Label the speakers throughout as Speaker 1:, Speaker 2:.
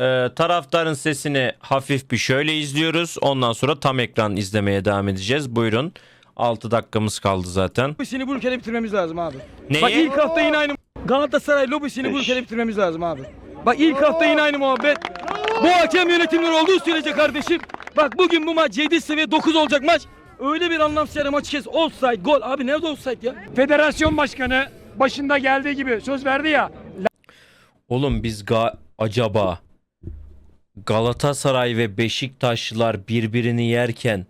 Speaker 1: Ee, taraftarın sesini hafif bir şöyle izliyoruz. Ondan sonra tam ekran izlemeye devam edeceğiz. Buyurun. 6 dakikamız kaldı zaten.
Speaker 2: Lobisini bu ülkede bitirmemiz lazım abi.
Speaker 1: Neyi?
Speaker 2: Bak ilk hafta yine aynı Galatasaray lobisini bu ülkede bitirmemiz lazım abi. Bak ilk hafta yine aynı muhabbet. Bu hakem yönetimleri olduğu sürece kardeşim. Bak bugün bu maç 7 seviye 9 olacak maç. Öyle bir anlamsız yere maçı kes. Offside, gol. Abi nerede offside ya?
Speaker 3: Federasyon başkanı başında geldiği gibi söz verdi ya.
Speaker 1: Oğlum biz ga acaba Galatasaray ve Beşiktaşlılar birbirini yerken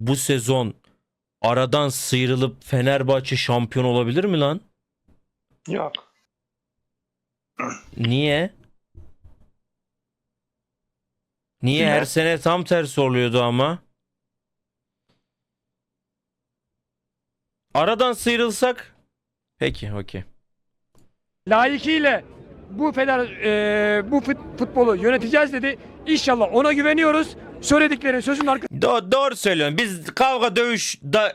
Speaker 1: bu sezon aradan sıyrılıp Fenerbahçe şampiyon olabilir mi lan?
Speaker 4: Yok.
Speaker 1: Niye? Niye her sene tam tersi oluyordu ama? Aradan sıyrılsak? Peki, okey.
Speaker 3: Layıkıyla bu feder e, bu fut- futbolu yöneteceğiz dedi. İnşallah ona güveniyoruz. Söyledikleri sözün
Speaker 1: Do- doğru söylüyorsun. Biz kavga dövüş da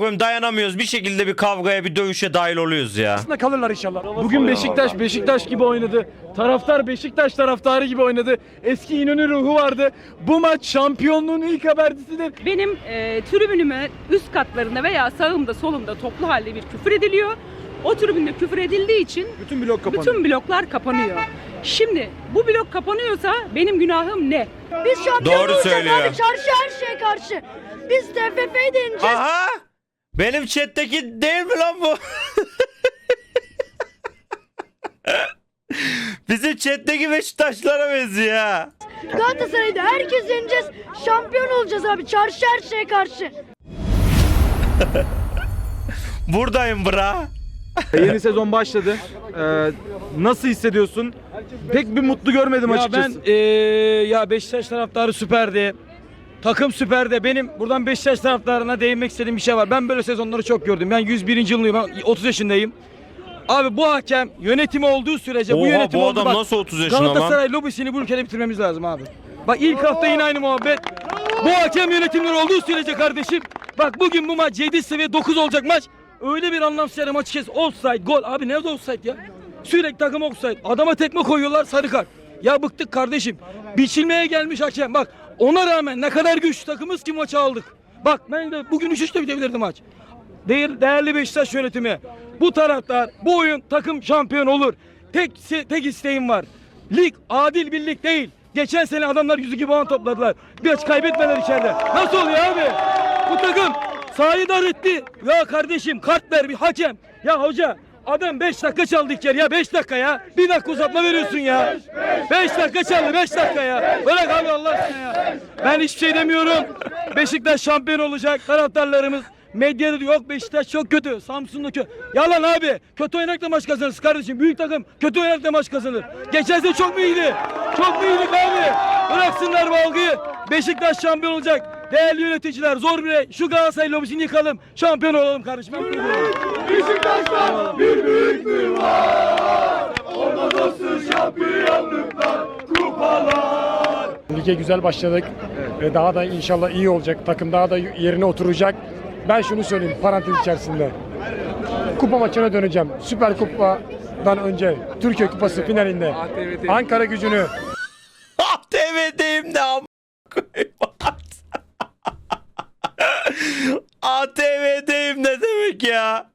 Speaker 1: dayanamıyoruz. Bir şekilde bir kavgaya, bir dövüşe dahil oluyoruz ya.
Speaker 3: arkasında kalırlar inşallah.
Speaker 2: Bugün Beşiktaş Beşiktaş gibi oynadı. Taraftar Beşiktaş taraftarı gibi oynadı. Eski İnönü ruhu vardı. Bu maç şampiyonluğun ilk habercisidir.
Speaker 5: Benim e, tribünüme üst katlarında veya sağımda solumda toplu halde bir küfür ediliyor. O tribünde küfür edildiği için
Speaker 2: Bütün blok kapandı.
Speaker 5: bütün bloklar kapanıyor. Şimdi bu blok kapanıyorsa benim günahım ne?
Speaker 6: Biz şampiyon
Speaker 1: Doğru
Speaker 6: olacağız
Speaker 1: söylüyor.
Speaker 6: abi çarşı her şeye karşı. Biz TFF'yi de ineceğiz.
Speaker 1: Aha! Benim chat'teki değil mi lan bu? Bizim chat'teki Beşiktaşlara benziyor ha.
Speaker 6: Galatasaray'da herkes yeneceğiz. Şampiyon olacağız abi çarşı her şeye karşı.
Speaker 1: Buradayım bra.
Speaker 7: Yeni sezon başladı. Ee, nasıl hissediyorsun? Pek bir mutlu görmedim
Speaker 2: Ya
Speaker 7: açıkçası.
Speaker 2: ben eee, ya Beşiktaş taraftarı süperdi. Takım süperdi. Benim buradan Beşiktaş taraftarına değinmek istediğim bir şey var. Ben böyle sezonları çok gördüm. Ben 101. yılındayım. Ben 30 yaşındayım. Abi bu hakem yönetimi olduğu sürece bu
Speaker 1: Oha
Speaker 2: yönetim
Speaker 1: bu
Speaker 2: oldu.
Speaker 1: adam
Speaker 2: Bak,
Speaker 1: nasıl 30 yaşında lan?
Speaker 2: Galatasaray lobisini bu ülkede bitirmemiz lazım abi. Bak ilk hafta yine aynı muhabbet. Bu hakem yönetimleri olduğu sürece kardeşim. Bak bugün bu maç 7 seviye 9 olacak maç. Öyle bir anlamsız yere maçı kes. Offside, gol. Abi nerede offside ya? Sürekli takım offside. Adama tekme koyuyorlar sarı kart. Ya bıktık kardeşim. Biçilmeye gelmiş hakem. Bak ona rağmen ne kadar güçlü takımız ki maçı aldık. Bak ben de bugün 3-3'te bitebilirdi maç. Değer, değerli Beşiktaş yönetimi. Bu taraftar, bu oyun takım şampiyon olur. Tek tek isteğim var. Lig adil bir lig değil. Geçen sene adamlar 102 puan topladılar. Maç kaybetmeler içeride. Nasıl oluyor abi? Bu takım sahayı dar etti. Ya kardeşim kart ver bir hakem. Ya hoca adam 5 dakika çaldı ilk ya 5 dakika ya. Bir dakika uzatma veriyorsun ya. 5 dakika çaldı 5 dakika ya. Bırak abi Allah aşkına ya. Ben hiçbir şey demiyorum. Beşiktaş şampiyon olacak. Taraftarlarımız Medyada diyor yok Beşiktaş çok kötü. Samsun'da kötü. Yalan abi. Kötü oynarak da maç kazanırız kardeşim. Büyük takım kötü oynarak da maç kazanır. Geçen sene çok mu iyiydi? Çok mu iyiydik abi? Bıraksınlar bu algıyı. Beşiktaş şampiyon olacak. Değerli yöneticiler zor bile şu Galatasaray lobisini yıkalım. Şampiyon olalım kardeşim. Ben bunu diyorum.
Speaker 3: Lige güzel başladık. Ve daha da inşallah iyi olacak. Takım daha da yerine oturacak. Ben şunu söyleyeyim parantez içerisinde. Kupa maçına döneceğim. Süper Kupa'dan önce Türkiye Kupası finalinde Ankara gücünü
Speaker 1: ATV'deyim de am koyayım. ATV'deyim ne demek ya?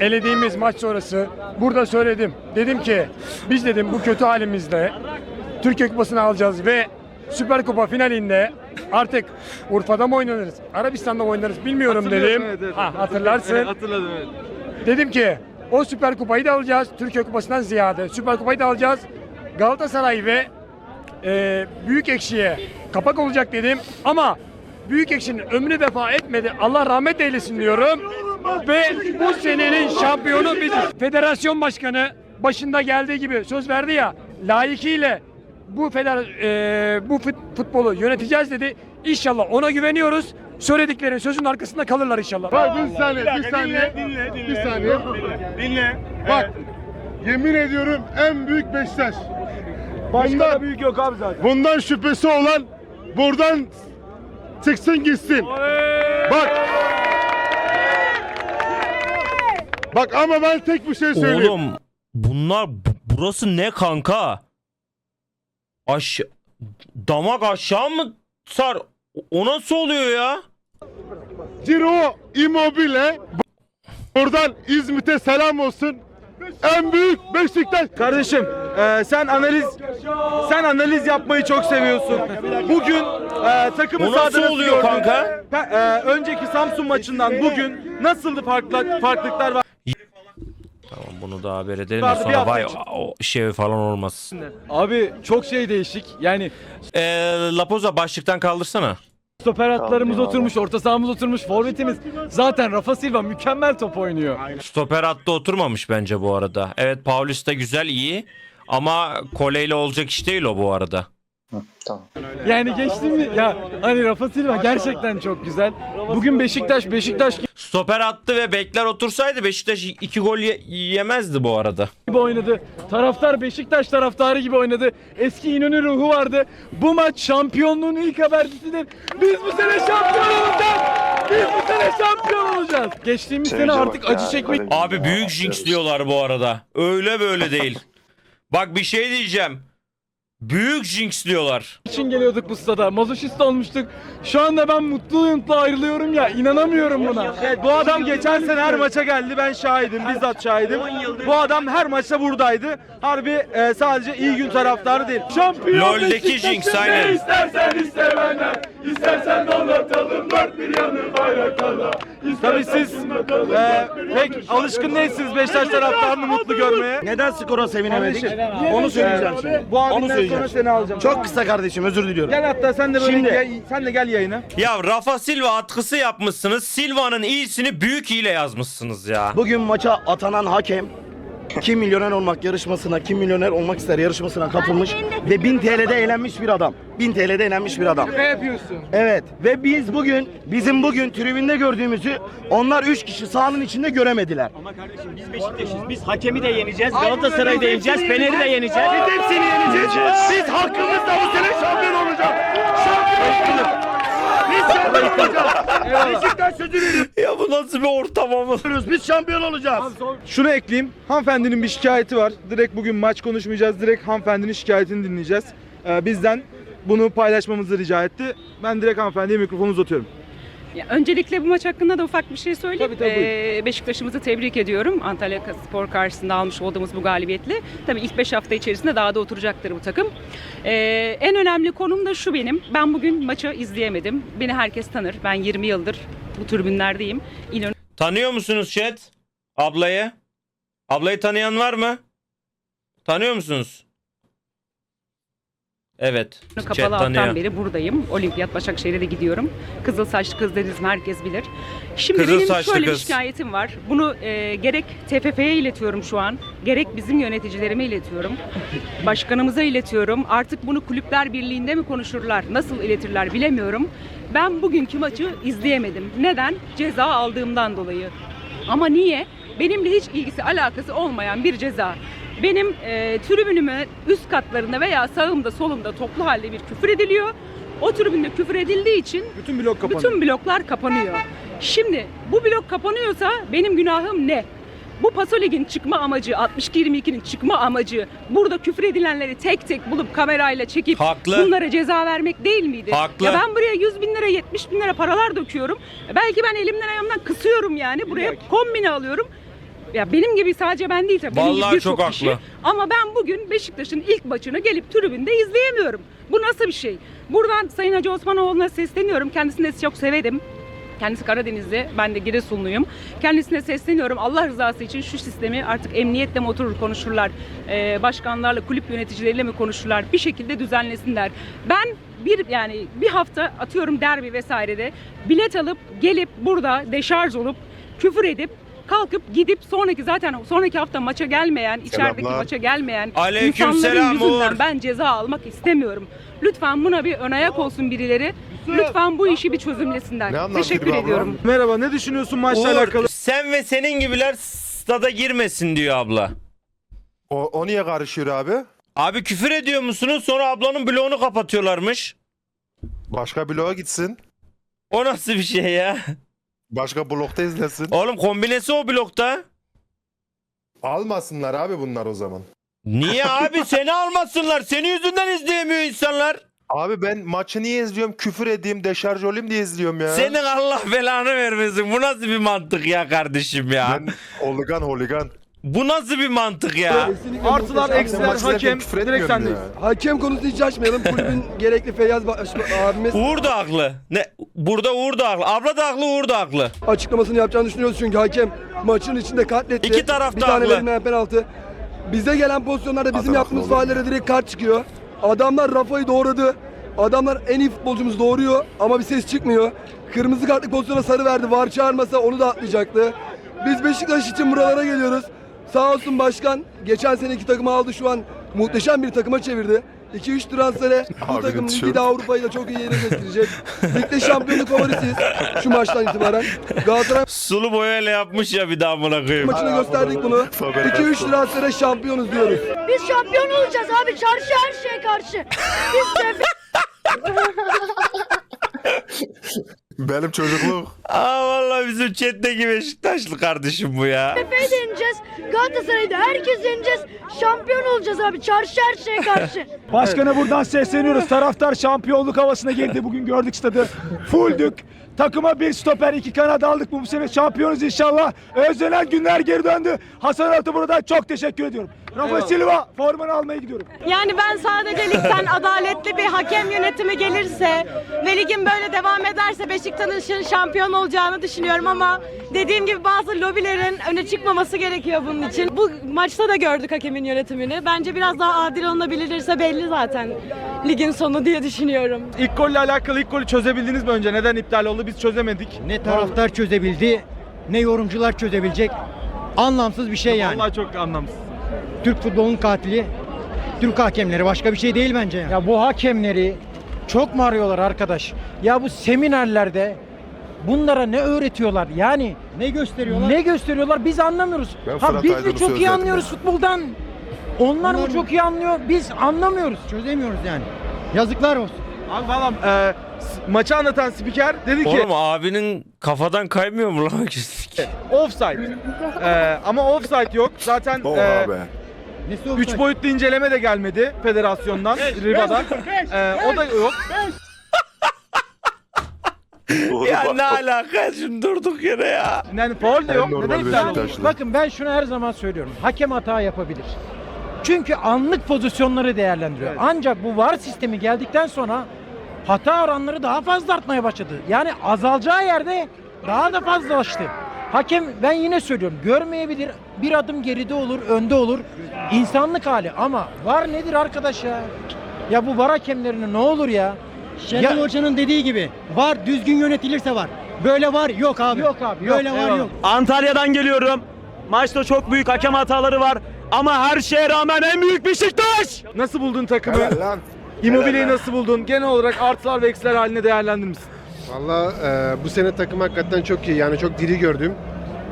Speaker 3: elediğimiz maç sonrası burada söyledim. Dedim ki biz dedim bu kötü halimizde Türkiye Kupası'nı alacağız ve Süper Kupa finalinde artık Urfa'da mı oynanırız, Arabistan'da mı oynanırız bilmiyorum dedim.
Speaker 7: Evet, evet.
Speaker 3: Ha, hatırlarsın.
Speaker 7: Hatırladım evet.
Speaker 3: Dedim ki o Süper Kupayı da alacağız. Türkiye Kupası'ndan ziyade Süper Kupayı da alacağız. Galatasaray ve e, Büyük Ekşi'ye kapak olacak dedim. Ama Büyük Ekşi'nin ömrü vefa etmedi. Allah rahmet eylesin diyorum. Ve bu senenin şampiyonu biziz. Federasyon başkanı başında geldiği gibi söz verdi ya. Layıkıyla bu feder e, bu fut- futbolu yöneteceğiz dedi. İnşallah ona güveniyoruz. Söyledikleri sözün arkasında kalırlar inşallah.
Speaker 8: Bak bir saniye, bir saniye. Bir saniye.
Speaker 7: Dinle.
Speaker 8: Bak. Yemin ediyorum en büyük Beşiktaş.
Speaker 7: Başka
Speaker 8: Bundan,
Speaker 7: da büyük yok abi zaten.
Speaker 8: bundan şüphesi olan buradan çıksın gitsin. Bak. Bak ama ben tek bir şey söyleyeyim.
Speaker 1: Oğlum bunlar bu- burası ne kanka? Aşağı damak aşağı mı sar? O nasıl oluyor ya?
Speaker 8: Ciro Immobile. Buradan İzmit'e selam olsun. En büyük Beşiktaş.
Speaker 7: Kardeşim e, sen analiz sen analiz yapmayı çok seviyorsun. Bugün e, takımı
Speaker 1: O nasıl
Speaker 7: sahada
Speaker 1: oluyor
Speaker 7: gördün?
Speaker 1: kanka?
Speaker 7: Pe- e, önceki Samsun maçından bugün nasıldı farklı farklılıklar var?
Speaker 1: Tamam bunu da haber edelim de
Speaker 7: Vardı, bir
Speaker 1: sonra
Speaker 7: hafta
Speaker 1: vay
Speaker 7: için.
Speaker 1: o şey falan olmaz.
Speaker 2: Abi çok şey değişik. Yani
Speaker 1: Ee, Lapoza başlıktan kaldırsana.
Speaker 2: Stoper hatlarımız oturmuş, orta sahamız oturmuş, forvetimiz. Zaten Rafa Silva mükemmel top oynuyor.
Speaker 1: Stoper hattı oturmamış bence bu arada. Evet Paulista güzel iyi ama Kole ile olacak iş değil o bu arada.
Speaker 2: Yani geçtim mi? Ya hani Rafa Silva gerçekten çok güzel. Bugün Beşiktaş, Beşiktaş
Speaker 1: Stoper attı ve bekler otursaydı Beşiktaş 2 gol ye- yemezdi bu arada.
Speaker 2: gibi oynadı. Taraftar Beşiktaş taraftarı gibi oynadı. Eski İnönü ruhu vardı. Bu maç şampiyonluğun ilk habercisidir. Biz bu sene şampiyon olacağız. Biz bu sene şampiyon olacağız. Geçtiğimiz sene artık acı çekmek
Speaker 1: Abi büyük jinx diyorlar bu arada. Öyle böyle değil. Bak bir şey diyeceğim. Büyük jinx diyorlar.
Speaker 2: için geliyorduk bu stada. Mazoşist olmuştuk. Şu anda ben mutlu mutlu ayrılıyorum ya. İnanamıyorum buna.
Speaker 7: Evet, bu adam geçen sene her maça geldi. Ben şahidim, bizzat şahidim. Bu adam her maçta buradaydı. Harbi e, sadece iyi gün taraftarı değil.
Speaker 2: Şampiyon
Speaker 1: LoL'deki
Speaker 2: Beşiktaş'ın
Speaker 1: Jinx, aynen.
Speaker 2: ne istersen iste benden. İstersen donatalım dört bir yanı bayraklarla.
Speaker 7: Tabii siz e, pek alışkın değilsiniz Beşiktaş taraftarını mutlu görmeye.
Speaker 4: Neden skora sevinemedik? Onu söyleyeceğim şimdi.
Speaker 7: Bu
Speaker 4: Onu
Speaker 7: abinden sonra seni alacağım.
Speaker 4: Çok kısa kardeşim özür diliyorum.
Speaker 7: Gel hatta sen de böyle
Speaker 4: Şimdi-
Speaker 7: gel, sen de gel yayına.
Speaker 1: Ya Rafa Silva atkısı yapmışsınız. Silva'nın iyisini büyük ile yazmışsınız ya.
Speaker 4: Bugün maça atanan hakem kim milyoner olmak yarışmasına, kim milyoner olmak ister yarışmasına katılmış ve 1000 TL'de eğlenmiş bir adam. 1000 TL'de eğlenmiş bir adam.
Speaker 2: Ne yapıyorsun?
Speaker 4: Evet ve biz bugün bizim bugün tribünde gördüğümüzü onlar 3 kişi sahanın içinde göremediler.
Speaker 9: Biz Beşiktaş'ız. Biz hakemi de yeneceğiz, Galatasaray'ı da yeneceğiz, Fener'i de yeneceğiz.
Speaker 4: Biz hepsini yeneceğiz. Biz hakkımızla bu sene şampiyon olacağız. Şampiyon olacağız. Biz şampiyon olacağız. Beşiktaş sözü veriyoruz.
Speaker 1: Ya bu nasıl bir ortam ama?
Speaker 4: Biz şampiyon olacağız.
Speaker 7: Şunu ekleyeyim. Hanımefendinin bir şikayeti var. Direkt bugün maç konuşmayacağız. Direkt hanımefendinin şikayetini dinleyeceğiz. Ee, bizden bunu paylaşmamızı rica etti. Ben direkt hanımefendiye mikrofonu uzatıyorum.
Speaker 5: Ya, öncelikle bu maç hakkında da ufak bir şey söyleyeyim.
Speaker 7: Tabii, tabii.
Speaker 5: Ee, Beşiktaş'ımızı tebrik ediyorum. Antalya Spor karşısında almış olduğumuz bu galibiyetle. Tabii ilk 5 hafta içerisinde daha da oturacaktır bu takım. Ee, en önemli konum da şu benim. Ben bugün maçı izleyemedim. Beni herkes tanır. Ben 20 yıldır bu tribünlerdeyim. İnönü
Speaker 1: Tanıyor musunuz chat? Ablayı? Ablayı tanıyan var mı? Tanıyor musunuz? Evet. Chat
Speaker 5: kapalı
Speaker 1: tanıyor.
Speaker 5: alttan beri buradayım. Olimpiyat Başakşehir'e de gidiyorum. Kızıl saçlı kız dediniz mi herkes bilir. Şimdi
Speaker 1: Kızıl
Speaker 5: benim
Speaker 1: saçlı
Speaker 5: şöyle
Speaker 1: kız.
Speaker 5: bir şikayetim var. Bunu e, gerek TFF'ye iletiyorum şu an. Gerek bizim yöneticilerime iletiyorum. Başkanımıza iletiyorum. Artık bunu kulüpler birliğinde mi konuşurlar? Nasıl iletirler bilemiyorum. Ben bugünkü maçı izleyemedim. Neden? Ceza aldığımdan dolayı. Ama niye? Benimle hiç ilgisi alakası olmayan bir ceza. Benim e, tribünüme üst katlarında veya sağımda solumda toplu halde bir küfür ediliyor. O tribünde küfür edildiği için
Speaker 7: Bütün blok kapanıyor.
Speaker 5: bütün bloklar kapanıyor. Şimdi bu blok kapanıyorsa benim günahım ne? Bu Paso Lig'in çıkma amacı, 62-22'nin çıkma amacı burada küfür edilenleri tek tek bulup kamerayla çekip
Speaker 1: Haklı.
Speaker 5: bunlara ceza vermek değil miydi?
Speaker 1: Haklı.
Speaker 5: Ya ben buraya 100 bin lira, 70 bin lira paralar döküyorum. Belki ben elimden ayağımdan kısıyorum yani. Buraya kombine alıyorum. Ya benim gibi sadece ben değil tabii. benim gibi
Speaker 1: Vallahi
Speaker 5: birçok
Speaker 1: çok
Speaker 5: kişi.
Speaker 1: haklı.
Speaker 5: Ama ben bugün Beşiktaş'ın ilk maçını gelip tribünde izleyemiyorum. Bu nasıl bir şey? Buradan Sayın Hacı Osmanoğlu'na sesleniyorum. Kendisini de çok severim. Kendisi Karadenizli, ben de Giresunluyum. Kendisine sesleniyorum. Allah rızası için şu sistemi artık emniyetle mi oturur konuşurlar, ee, başkanlarla, kulüp yöneticileriyle mi konuşurlar, bir şekilde düzenlesinler. Ben bir yani bir hafta atıyorum derbi vesairede bilet alıp gelip burada deşarj olup küfür edip kalkıp gidip sonraki zaten sonraki hafta maça gelmeyen, içerideki
Speaker 8: Selamlar.
Speaker 5: maça gelmeyen
Speaker 1: Aleyküm
Speaker 5: insanların
Speaker 1: selam
Speaker 5: yüzünden
Speaker 1: Uğur.
Speaker 5: ben ceza almak istemiyorum. Lütfen buna bir ön ayak olsun birileri. Lütfen bu işi bir çözümlesinler. Teşekkür
Speaker 8: bu abla?
Speaker 5: ediyorum.
Speaker 7: Merhaba ne düşünüyorsun maçla
Speaker 1: Uğur,
Speaker 7: alakalı?
Speaker 1: sen ve senin gibiler stada girmesin diyor abla.
Speaker 8: O, o niye karışıyor abi?
Speaker 1: Abi küfür ediyor musunuz? Sonra ablanın bloğunu kapatıyorlarmış.
Speaker 8: Başka bloğa gitsin.
Speaker 1: O nasıl bir şey ya?
Speaker 8: Başka blokta izlesin.
Speaker 1: Oğlum kombinesi o blokta.
Speaker 8: Almasınlar abi bunlar o zaman.
Speaker 1: Niye abi seni almasınlar? Senin yüzünden izleyemiyor insanlar.
Speaker 10: Abi ben maçı niye izliyorum? Küfür edeyim, deşarj olayım diye izliyorum ya.
Speaker 1: Senin Allah belanı vermesin. Bu nasıl bir mantık ya kardeşim ya?
Speaker 10: Ben holigan holigan.
Speaker 1: Bu nasıl bir mantık ya?
Speaker 7: Artılar, eksiler, hakem.
Speaker 10: küfür
Speaker 7: Direkt
Speaker 10: etmiyorum
Speaker 7: sendeyiz.
Speaker 10: ya.
Speaker 11: Hakem konusu hiç açmayalım. Kulübün gerekli Feyyaz abimiz
Speaker 1: Uğur da haklı. Ne? Burada Uğur da haklı. Abla da haklı, Uğur da haklı.
Speaker 11: açıklamasını yapacağını düşünüyoruz çünkü hakem maçın içinde katletti.
Speaker 1: İki taraf da
Speaker 11: Bir tane
Speaker 1: haklı.
Speaker 11: verilmeyen penaltı. Bize gelen pozisyonlarda bizim
Speaker 10: Adam
Speaker 11: yaptığımız
Speaker 10: haklı
Speaker 11: faallere direkt kart çıkıyor. Adamlar Rafa'yı doğradı. Adamlar en iyi futbolcumuz doğuruyor ama bir ses çıkmıyor. Kırmızı kartlık pozisyona sarı verdi. Var çağırmasa onu da atlayacaktı. Biz Beşiktaş için buralara geliyoruz. Sağ olsun başkan geçen seneki takımı aldı şu an muhteşem bir takıma çevirdi. 2-3 transfere bu
Speaker 10: Abinin
Speaker 11: takım
Speaker 10: tişörtü.
Speaker 11: ligi de Avrupa'yı da çok iyi yere getirecek. Ligde şampiyonluk favorisiyiz şu maçtan itibaren. Galatasaray
Speaker 1: Sulu boyayla yapmış ya bir daha buna koyayım.
Speaker 11: maçını gösterdik bunu. 2-3 transfere şampiyonuz diyoruz.
Speaker 6: Biz şampiyon olacağız abi çarşı her şeye karşı. Biz sefer
Speaker 10: Benim çocukluk.
Speaker 1: Aa vallahi bizim chat'teki Beşiktaşlı kardeşim bu ya.
Speaker 6: de yeneceğiz. Galatasaray'da herkes yeneceğiz. Şampiyon olacağız abi çarşı her şeye karşı.
Speaker 12: Başkana buradan sesleniyoruz. Taraftar şampiyonluk havasına girdi. Bugün gördük stadı. Fulldük. Takıma bir stoper, iki kanat aldık. Bu sene şampiyonuz inşallah. Özlenen günler geri döndü. Hasan Altıbura'dan çok teşekkür ediyorum. Rafa Silva formanı almaya gidiyorum.
Speaker 13: Yani ben sadece ligden adaletli bir hakem yönetimi gelirse ve ligin böyle devam ederse Beşiktaş'ın şampiyon olacağını düşünüyorum ama dediğim gibi bazı lobilerin öne çıkmaması gerekiyor bunun için. Bu maçta da gördük hakemin yönetimini. Bence biraz daha adil olunabilirse belli zaten ligin sonu diye düşünüyorum.
Speaker 7: İlk golle alakalı ilk golü çözebildiniz mi önce? Neden iptal oldu? Biz çözemedik.
Speaker 12: Ne taraftar çözebildi, ne yorumcular çözebilecek. Anlamsız bir şey yani.
Speaker 7: Vallahi çok anlamsız.
Speaker 12: Türk futbolunun katili Türk hakemleri başka bir şey değil bence. Ya bu hakemleri çok mu arıyorlar arkadaş? Ya bu seminerlerde bunlara ne öğretiyorlar? Yani ne gösteriyorlar? Ne gösteriyorlar? Biz anlamıyoruz.
Speaker 10: Ben
Speaker 12: ha
Speaker 10: Fırat
Speaker 12: biz mi
Speaker 10: Aydın'ı
Speaker 12: çok iyi
Speaker 10: sözledim
Speaker 12: anlıyoruz futboldan? Onlar, mı çok iyi anlıyor? Biz anlamıyoruz. Çözemiyoruz yani. Yazıklar olsun.
Speaker 7: Abi falan e, s- maçı anlatan spiker dedi ki
Speaker 1: Oğlum abinin kafadan kaymıyor mu lan?
Speaker 7: offside. E, ama offside yok. Zaten
Speaker 10: O
Speaker 7: e,
Speaker 10: abi.
Speaker 7: 3 boyutlu inceleme de gelmedi federasyondan, Riba'dan. E, o da yok.
Speaker 1: ya ne alaka şimdi durduk yere ya.
Speaker 7: Yani faul de yok.
Speaker 10: normal
Speaker 7: Neden iptal oldu?
Speaker 10: Beşiktaşlı.
Speaker 12: Bakın ben şunu her zaman söylüyorum. Hakem hata yapabilir. Çünkü anlık pozisyonları değerlendiriyor.
Speaker 7: Evet.
Speaker 12: Ancak bu VAR sistemi geldikten sonra hata oranları daha fazla artmaya başladı. Yani azalacağı yerde daha da fazlalaştı. Hakem ben yine söylüyorum görmeyebilir. Bir adım geride olur, önde olur. İnsanlık hali ama VAR nedir arkadaş ya? Ya bu VAR hakemlerine ne olur ya?
Speaker 14: Şenol Hoca'nın dediği gibi var düzgün yönetilirse var. Böyle var yok abi.
Speaker 12: Yok abi, yok.
Speaker 14: Böyle var
Speaker 12: Eyvallah.
Speaker 14: yok.
Speaker 15: Antalya'dan geliyorum. Maçta çok büyük hakem hataları var. Ama her şeye rağmen en büyük Beşiktaş.
Speaker 7: Nasıl buldun takımı?
Speaker 10: Helal lan.
Speaker 7: Immobile'yi nasıl buldun? Genel olarak artılar ve eksiler haline değerlendirir misin?
Speaker 8: Valla e, bu sene takım hakikaten çok iyi. Yani çok diri gördüm.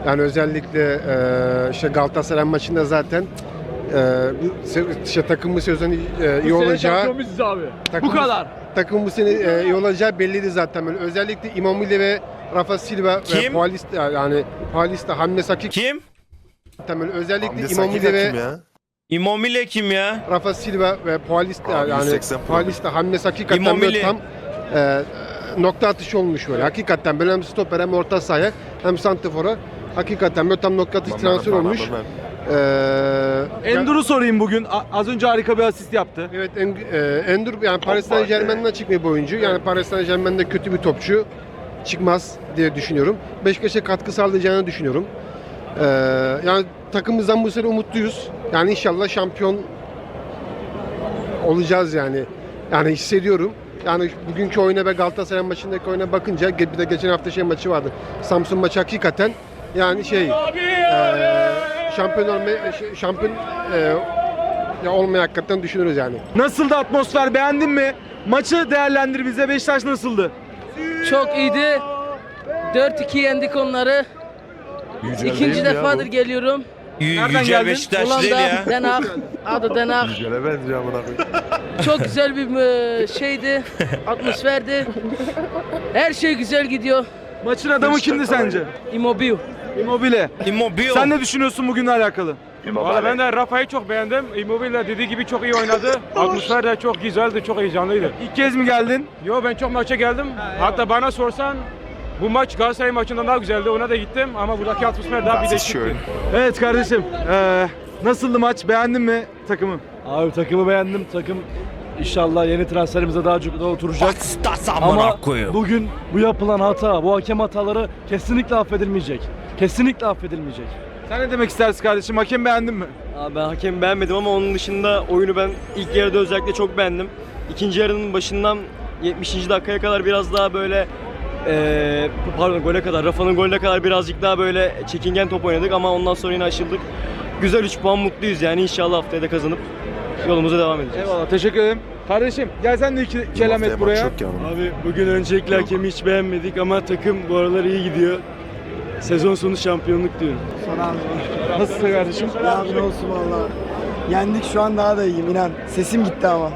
Speaker 8: Yani özellikle e, işte Galatasaray maçında zaten e, bu işte takım bu sezon e, iyi olacağı
Speaker 7: abi.
Speaker 8: takım,
Speaker 7: Bu kadar.
Speaker 8: takım bu sene e, iyi olacağı belliydi zaten. Böyle özellikle Immobile ve Rafa Silva ve
Speaker 1: Kim?
Speaker 8: Paulista yani Paulista Hamle Saki
Speaker 1: Kim?
Speaker 8: zaten böyle özellikle
Speaker 10: kim
Speaker 8: ve
Speaker 10: ya?
Speaker 1: Immobile kim ya?
Speaker 8: Rafa Silva ve Paulista yani
Speaker 10: 180 pro.
Speaker 8: Paulista Hamle
Speaker 1: Immobile.
Speaker 8: tam e, nokta atışı olmuş böyle. Hakikaten böyle hem stoper hem orta sahaya hem santrafora hakikaten böyle tam nokta atış
Speaker 10: Aman,
Speaker 8: transfer olmuş. Ee,
Speaker 7: Endur'u sorayım bugün. A- az önce harika bir asist yaptı.
Speaker 8: Evet, en, e, Endur yani Paris Saint Germain'den çıkma bir oyuncu. Yani Paris Saint Germain'de kötü bir topçu çıkmaz diye düşünüyorum. Beşiktaş'a katkı sağlayacağını düşünüyorum. Ee, yani takımımızdan bu sene umutluyuz. Yani inşallah şampiyon olacağız yani. Yani hissediyorum. Yani bugünkü oyuna ve Galatasaray maçındaki oyuna bakınca bir de geçen hafta şey maçı vardı. Samsun maçı hakikaten yani şey eee şampiyon olmayı şampiyon eee, ya olmayı hakikaten düşünürüz yani.
Speaker 7: Nasıldı atmosfer? Beğendin mi? Maçı değerlendir bize. Beşiktaş nasıldı?
Speaker 14: Çok iyiydi. 4-2 yendik onları.
Speaker 10: Yücel ya bu?
Speaker 14: geliyorum.
Speaker 7: Nereden
Speaker 1: Yüce
Speaker 7: geldin?
Speaker 1: Beşiktaş değil ya.
Speaker 14: Den Haag. Adı Den Haag.
Speaker 10: Yücel'e benziyor amına koyayım.
Speaker 14: Çok güzel bir e, şeydi. Atmosferdi. Her şey güzel gidiyor.
Speaker 7: Maçın adamı kimdi sence?
Speaker 14: Immobile.
Speaker 7: Immobile.
Speaker 1: Immobile.
Speaker 7: Sen ne düşünüyorsun bugünle alakalı?
Speaker 16: Valla ben de Rafa'yı çok beğendim. Immobile dediği gibi çok iyi oynadı. Atmosfer de çok güzeldi, çok heyecanlıydı.
Speaker 7: İlk kez mi geldin?
Speaker 16: Yo ben çok maça geldim. Hatta bana sorsan bu maç Galatasaray maçından daha güzeldi. Ona da gittim ama buradaki atmosfer daha bir değişikti.
Speaker 7: Evet kardeşim. Ee, nasıldı maç? Beğendin mi takımı?
Speaker 9: Abi takımı beğendim. Takım inşallah yeni transferimize daha çok da oturacak.
Speaker 1: Koyayım.
Speaker 9: bugün bu yapılan hata, bu hakem hataları kesinlikle affedilmeyecek. Kesinlikle affedilmeyecek.
Speaker 7: Sen ne demek istersin kardeşim? Hakem beğendin mi?
Speaker 9: Abi ben hakemi beğenmedim ama onun dışında oyunu ben ilk yarıda özellikle çok beğendim. İkinci yarının başından 70. dakikaya kadar biraz daha böyle eee pardon gole kadar, Rafa'nın golüne kadar birazcık daha böyle çekingen top oynadık ama ondan sonra yine açıldık. Güzel 3 puan mutluyuz yani inşallah haftaya da kazanıp yolumuza devam edeceğiz.
Speaker 7: Eyvallah teşekkür ederim. Kardeşim gel sen de iki kelam et buraya.
Speaker 9: Abi bugün öncelikle hakemi hiç beğenmedik ama takım bu aralar iyi gidiyor. Sezon sonu şampiyonluk diyorum.
Speaker 7: Nasılsın kardeşim?
Speaker 4: Ya ne olsun valla. Yendik şu an daha da iyiyim inan. Sesim gitti ama.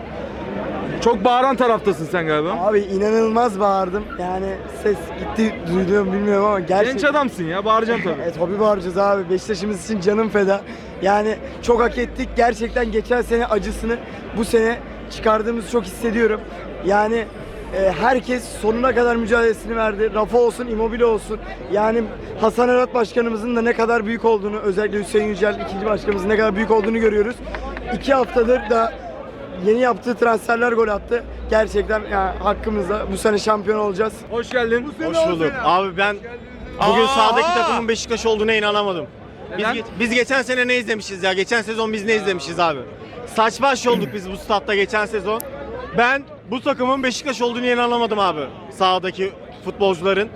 Speaker 7: Çok bağıran taraftasın sen galiba.
Speaker 4: Abi inanılmaz bağırdım. Yani ses gitti duyduğum bilmiyorum ama gerçekten.
Speaker 7: Genç adamsın ya bağıracaksın tabii.
Speaker 4: Evet hobi bağıracağız abi. Beşiktaş'ımız için canım feda. Yani çok hak ettik. Gerçekten geçen sene acısını bu sene çıkardığımızı çok hissediyorum. Yani e, herkes sonuna kadar mücadelesini verdi. Rafa olsun, Immobile olsun. Yani Hasan Arat Başkanımızın da ne kadar büyük olduğunu, özellikle Hüseyin Yücel ikinci başkanımızın ne kadar büyük olduğunu görüyoruz. İki haftadır da yeni yaptığı transferler gol attı. Gerçekten yani hakkımızda bu sene şampiyon olacağız.
Speaker 7: Hoş geldin.
Speaker 9: Hoş bulduk. Abi ben bugün sahadaki takımın Beşiktaş olduğuna inanamadım. Biz,
Speaker 7: Neden?
Speaker 9: ge- biz geçen sene ne izlemişiz ya? Geçen sezon biz ne izlemişiz abi? Saç baş olduk biz bu statta geçen sezon. Ben bu takımın Beşiktaş olduğunu inanamadım abi. Sahadaki futbolcuların.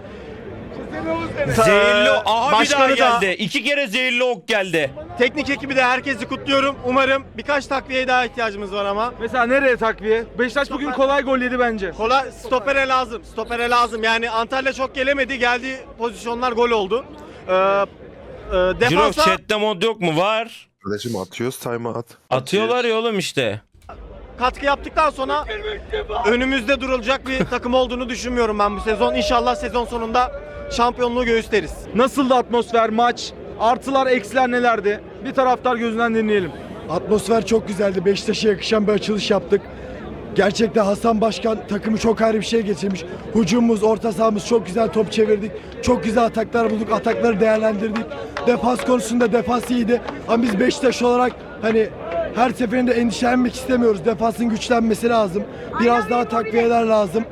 Speaker 1: Zehirli aha bir daha
Speaker 9: Başkanı da-
Speaker 1: geldi. İki kere zehirli ok geldi.
Speaker 9: Teknik ekibi de herkesi kutluyorum. Umarım birkaç takviyeye daha ihtiyacımız var ama.
Speaker 7: Mesela nereye takviye? Beşiktaş bugün kolay gol yedi bence.
Speaker 9: Kolay stopere lazım. Stopere lazım. Yani Antalya çok gelemedi. Geldiği pozisyonlar gol oldu. Ee, e,
Speaker 1: Ciro
Speaker 9: defansa
Speaker 1: chatte mod yok mu? Var.
Speaker 10: Kardeşim atıyoruz time at.
Speaker 1: Atıyorlar ya oğlum işte.
Speaker 9: katkı yaptıktan sonra önümüzde durulacak bir takım olduğunu düşünmüyorum ben bu sezon. İnşallah sezon sonunda şampiyonluğu göğüsleriz.
Speaker 7: Nasıldı atmosfer, maç? Artılar, eksiler nelerdi? Bir taraftar gözünden dinleyelim.
Speaker 11: Atmosfer çok güzeldi. Beşiktaş'a yakışan bir açılış yaptık. Gerçekten Hasan Başkan takımı çok ayrı bir şey geçirmiş. Hücumumuz, orta sahamız çok güzel top çevirdik. Çok güzel ataklar bulduk. Atakları değerlendirdik. Defans konusunda defans iyiydi. Ama biz Beşiktaş olarak hani her seferinde endişelenmek istemiyoruz. Defansın güçlenmesi lazım. Biraz daha takviyeler lazım.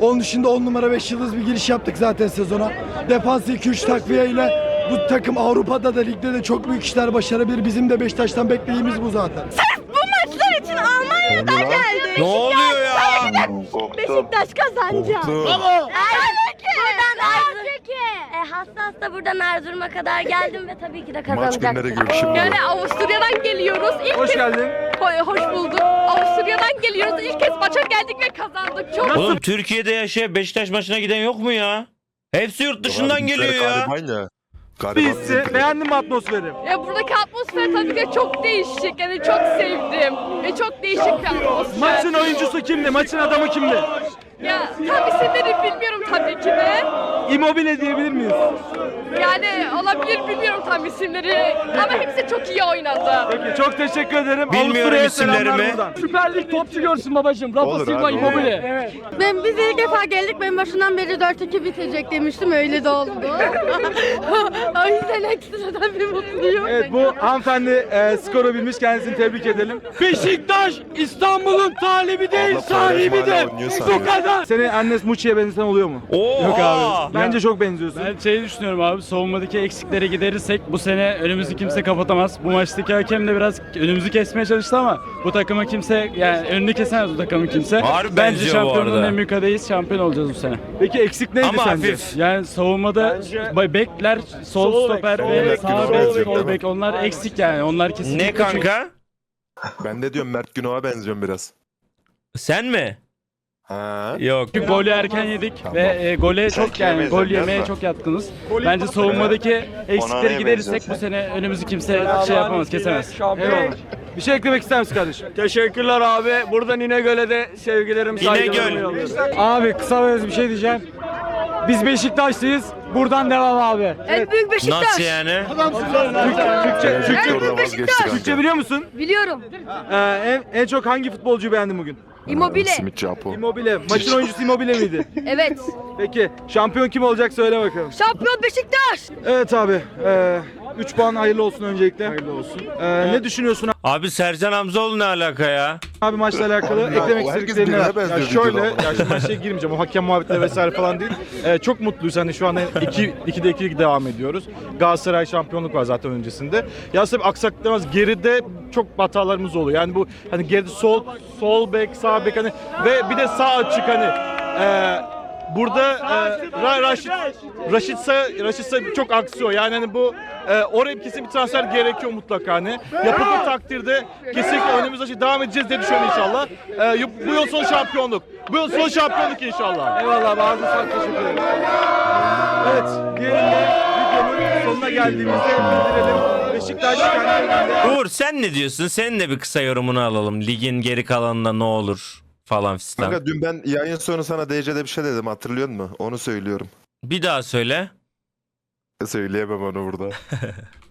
Speaker 11: Onun dışında 10 numara 5 yıldız bir giriş yaptık zaten sezona. Defansı 2-3 takviye ile bu takım Avrupa'da da ligde de çok büyük işler başarabilir. Bizim de Beşiktaş'tan beklediğimiz bu zaten.
Speaker 17: Maçlar için Almanya'dan geldi.
Speaker 1: Ne oluyor ya?
Speaker 17: Beşiktaş kazanacak.
Speaker 10: Korktum.
Speaker 17: Buradan E, hasta hasta buradan Erzurum'a kadar geldim ve tabii ki de
Speaker 10: Maç
Speaker 17: kazanacak.
Speaker 10: günleri görüşürüz.
Speaker 15: Yani Avusturya'dan geliyoruz. İlk
Speaker 7: Hoş
Speaker 15: kez
Speaker 7: geldin.
Speaker 15: Ho- hoş bulduk. Avusturya'dan geliyoruz. İlk kez maça geldik ve kazandık. Çok
Speaker 1: Oğlum Türkiye'de yaşayan Beşiktaş maçına giden yok mu ya? Hepsi yurt dışından geliyor ya.
Speaker 10: Gariban ya. Gariban
Speaker 7: Birisi beğendin mi atmosferi?
Speaker 15: Ya buradaki atmosfer tabii ki çok değişik. Yani çok sevdim. Ve çok değişik bir atmosfer.
Speaker 7: Maçın oyuncusu kimdi? Maçın adamı kimdi?
Speaker 15: Ya tam isimleri bilmiyorum tabii ki de.
Speaker 7: Immobile diyebilir miyiz?
Speaker 15: Yani olabilir bilmiyorum tam isimleri. Ama hepsi çok iyi oynadı.
Speaker 7: Peki çok teşekkür ederim.
Speaker 1: Bilmiyorum
Speaker 7: Avusturya'ya
Speaker 1: isimlerimi.
Speaker 7: buradan.
Speaker 2: Süper Lig topçu görsün babacığım. Rafa
Speaker 10: Olur
Speaker 2: Silva
Speaker 10: abi,
Speaker 2: Immobile.
Speaker 17: Ben biz ilk defa geldik. Ben başından beri 4-2 bitecek demiştim. Öyle de oldu. o yüzden ekstradan bir mutluyum.
Speaker 7: Evet bu hanımefendi e, skoru bilmiş kendisini tebrik edelim.
Speaker 2: Beşiktaş İstanbul'un talibi değil
Speaker 10: Abla
Speaker 2: sahibi
Speaker 10: paylaşım
Speaker 2: de.
Speaker 10: hala oynuyor
Speaker 2: Bu
Speaker 10: sanıyor.
Speaker 2: Kadar.
Speaker 7: Seni Ennes Muçi'ye benzeten oluyor mu?
Speaker 1: Oha.
Speaker 7: Bence çok benziyorsun.
Speaker 9: Ben şey düşünüyorum abi savunmadaki eksikleri giderirsek bu sene önümüzü kimse kapatamaz. Bu maçtaki hakem de biraz önümüzü kesmeye çalıştı ama bu takımı kimse yani önünü kesemez bu takımın kimse.
Speaker 1: Harbi
Speaker 9: Bence
Speaker 1: benziyor bu
Speaker 9: şampiyonluğun
Speaker 1: arada.
Speaker 9: en büyük adayız şampiyon olacağız bu sene.
Speaker 7: Peki eksik neydi
Speaker 1: Ama
Speaker 7: sence?
Speaker 1: hafif.
Speaker 9: Yani savunmada bay- bekler, sol,
Speaker 7: Sol bek,
Speaker 9: stoper
Speaker 7: sol
Speaker 9: ve
Speaker 7: bek
Speaker 9: sağ bek, sol bek onlar eksik yani. Onlar kesinlikle
Speaker 1: Ne kanka?
Speaker 10: Ben de diyorum Mert Günok'a benziyorum biraz.
Speaker 1: Sen mi?
Speaker 10: Ha.
Speaker 1: Yok.
Speaker 9: Çünkü golü erken yedik ve e, gole çok yani gol
Speaker 10: benziyorsun,
Speaker 9: yemeye
Speaker 10: mi?
Speaker 9: çok yatkınız. Bence savunmadaki eksikleri giderirsek bu sene önümüzü kimse şey yapamaz, kesemez.
Speaker 7: Eyvallah. Bir şey eklemek ister misin kardeşim?
Speaker 9: Teşekkürler abi. Buradan İnegöl'e de sevgilerim,
Speaker 1: İnegöl.
Speaker 2: Abi kısa ve öz bir şey diyeceğim. Biz Beşiktaşlıyız.
Speaker 7: Buradan devam abi.
Speaker 13: En büyük Beşiktaş.
Speaker 1: Nasıl yani?
Speaker 18: Türkçe, Türkçe,
Speaker 13: En büyük Beşiktaş.
Speaker 18: Türkçe biliyor musun?
Speaker 13: Biliyorum.
Speaker 18: Ee, en, en çok hangi futbolcuyu beğendin bugün?
Speaker 13: Immobile.
Speaker 18: Immobile. Maçın oyuncusu Immobile miydi?
Speaker 13: Evet.
Speaker 18: Peki şampiyon kim olacak söyle bakalım.
Speaker 13: Şampiyon Beşiktaş.
Speaker 18: Evet abi. 3 puan hayırlı olsun öncelikle. Hayırlı olsun. ne düşünüyorsun
Speaker 1: Abi Sercan Hamzoğlu ne alaka ya?
Speaker 18: abi maçla alakalı? Eklemek istediklerini var.
Speaker 10: benziyor
Speaker 18: şöyle,
Speaker 10: videoda.
Speaker 18: ya şimdi ben şey girmeyeceğim. O hakem muhabbetleri vesaire falan değil. Ee, çok mutluyuz. Hani şu anda 2 2'de 2 devam ediyoruz. Galatasaray şampiyonluk var zaten öncesinde. Ya tabii aksaklıklarımız geride çok hatalarımız oluyor. Yani bu hani geride sol sol bek, sağ bek hani ve bir de sağ açık hani ee, Burada e, Ra- Raşit Raşitsa Raşitsa çok aksıyor. Yani hani bu e, oraya kesin bir transfer gerekiyor mutlaka hani. Yapıldığı takdirde kesinlikle önümüzde şey devam edeceğiz diye düşünüyorum inşallah. E, bu yıl son şampiyonluk. Bu yıl son şampiyonluk inşallah. Eyvallah ağzına sağlık teşekkür ederim. Evet diyelim de videonun sonuna geldiğimizde bildirelim. Beşiktaş
Speaker 1: Uğur sen ne diyorsun? Senin de bir kısa yorumunu alalım. Ligin geri kalanında ne olur falan fistan.
Speaker 10: Kanka dün ben yayın sonu sana DC'de bir şey dedim hatırlıyor musun? Onu söylüyorum.
Speaker 1: Bir daha söyle.
Speaker 10: Söyleyemem onu burada.